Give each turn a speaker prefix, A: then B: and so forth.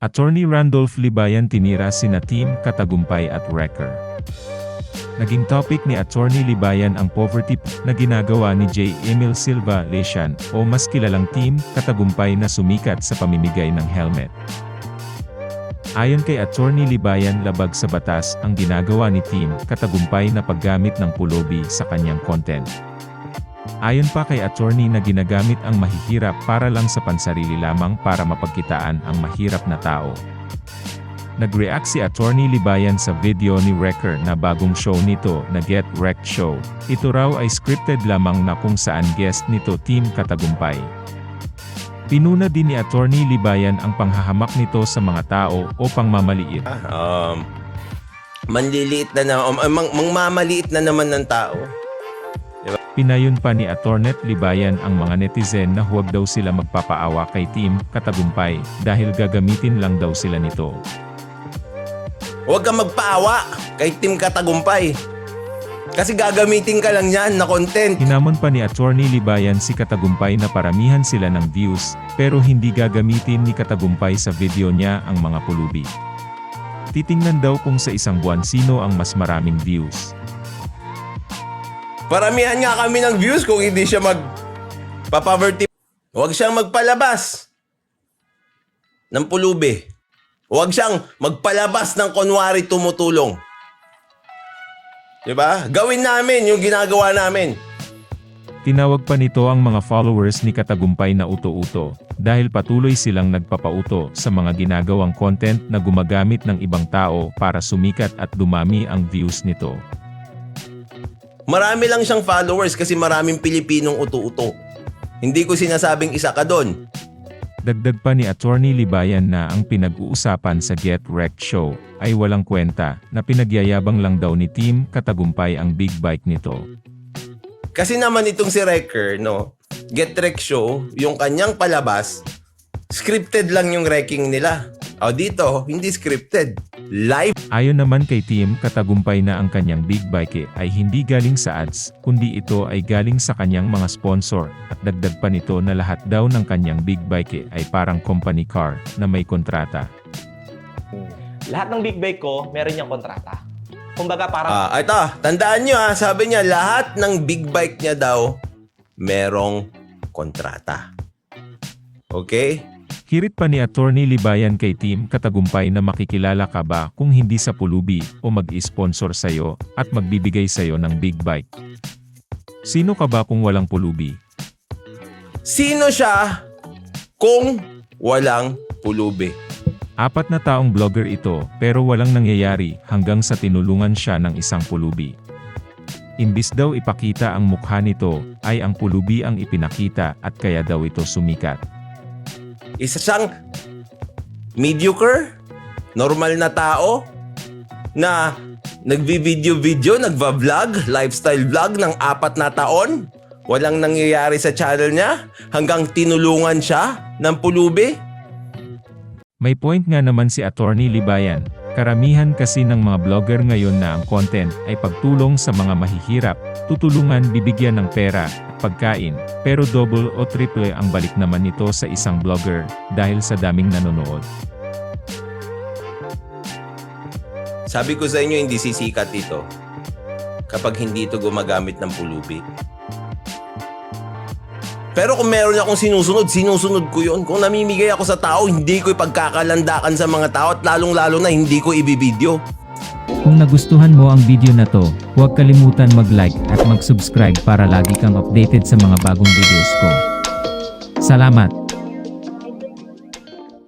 A: Attorney Randolph Libayan tinira sina Team Katagumpay at Wrecker. Naging topic ni Attorney Libayan ang poverty na ginagawa ni J. Emil Silva Lesian o mas kilalang Team Katagumpay na sumikat sa pamimigay ng helmet. Ayon kay Attorney Libayan labag sa batas ang ginagawa ni Team Katagumpay na paggamit ng pulobi sa kanyang content. Ayon pa kay attorney na ginagamit ang mahihirap para lang sa pansarili lamang para mapagkitaan ang mahirap na tao. Nag-react si attorney Libayan sa video ni Wrecker na bagong show nito na Get Wrecked Show. Ito raw ay scripted lamang na kung saan guest nito Team Katagumpay. Pinuna din ni attorney Libayan ang panghahamak nito sa mga tao o pangmamaliit.
B: um, manliliit na na, um, mang, mangmamaliit na naman ng tao.
A: Pinayon pa ni Attornet Libayan ang mga netizen na huwag daw sila magpapaawa kay Team Katagumpay dahil gagamitin lang daw sila nito.
B: Huwag kang magpaawa kay Team Katagumpay. Kasi gagamitin ka lang yan na content.
A: Hinamon pa ni Attorney Libayan si Katagumpay na paramihan sila ng views, pero hindi gagamitin ni Katagumpay sa video niya ang mga pulubi. Titingnan daw kung sa isang buwan sino ang mas maraming views.
B: Paramihan nga kami ng views kung hindi siya mag papoverty. Huwag siyang magpalabas ng pulubi. Huwag siyang magpalabas ng kunwari tumutulong. 'Di ba? Gawin namin yung ginagawa namin.
A: Tinawag pa nito ang mga followers ni Katagumpay na uto-uto, dahil patuloy silang nagpapauto sa mga ginagawang content na gumagamit ng ibang tao para sumikat at dumami ang views nito.
B: Marami lang siyang followers kasi maraming Pilipinong uto-uto. Hindi ko sinasabing isa ka doon.
A: Dagdag pa ni Attorney Libayan na ang pinag-uusapan sa Get Wrecked Show ay walang kwenta na pinagyayabang lang daw ni Team Katagumpay ang big bike nito.
B: Kasi naman itong si Wrecker, no, Get Wreck Show, yung kanyang palabas, scripted lang yung wrecking nila. O dito, hindi scripted. Live.
A: Ayon naman kay Team Katagumpay na ang kanyang big bike ay hindi galing sa ads, kundi ito ay galing sa kanyang mga sponsor, at dagdag pa nito na lahat daw ng kanyang big bike ay parang company car na may kontrata.
C: Lahat ng big bike ko, meron niyang kontrata. Kumbaga parang
B: Ah, ito, tandaan nyo ha, sabi niya, lahat ng big bike niya daw, merong kontrata. Okay?
A: Hirit pa ni Attorney Libayan kay Team Katagumpay na makikilala ka ba kung hindi sa pulubi o mag-sponsor sa'yo at magbibigay sa'yo ng big bike. Sino ka ba kung walang pulubi?
B: Sino siya kung walang pulubi?
A: Apat na taong vlogger ito pero walang nangyayari hanggang sa tinulungan siya ng isang pulubi. Imbis daw ipakita ang mukha nito, ay ang pulubi ang ipinakita at kaya daw ito sumikat.
B: Isa siyang mediocre, normal na tao, na nagvi-video-video, nagva-vlog, lifestyle vlog ng apat na taon. Walang nangyayari sa channel niya hanggang tinulungan siya ng pulubi.
A: May point nga naman si Attorney Libayan. Karamihan kasi ng mga vlogger ngayon na ang content ay pagtulong sa mga mahihirap, tutulungan bibigyan ng pera pagkain, pero double o triple ang balik naman nito sa isang vlogger dahil sa daming nanonood.
B: Sabi ko sa inyo, hindi sisikat ito kapag hindi ito gumagamit ng pulubi. Pero kung meron akong sinusunod, sinusunod ko yon. Kung namimigay ako sa tao, hindi ko ipagkakalandakan sa mga tao at lalong-lalo na hindi ko ibibideo.
D: Kung nagustuhan mo ang video na to, huwag kalimutan mag-like at mag-subscribe para lagi kang updated sa mga bagong videos ko. Salamat!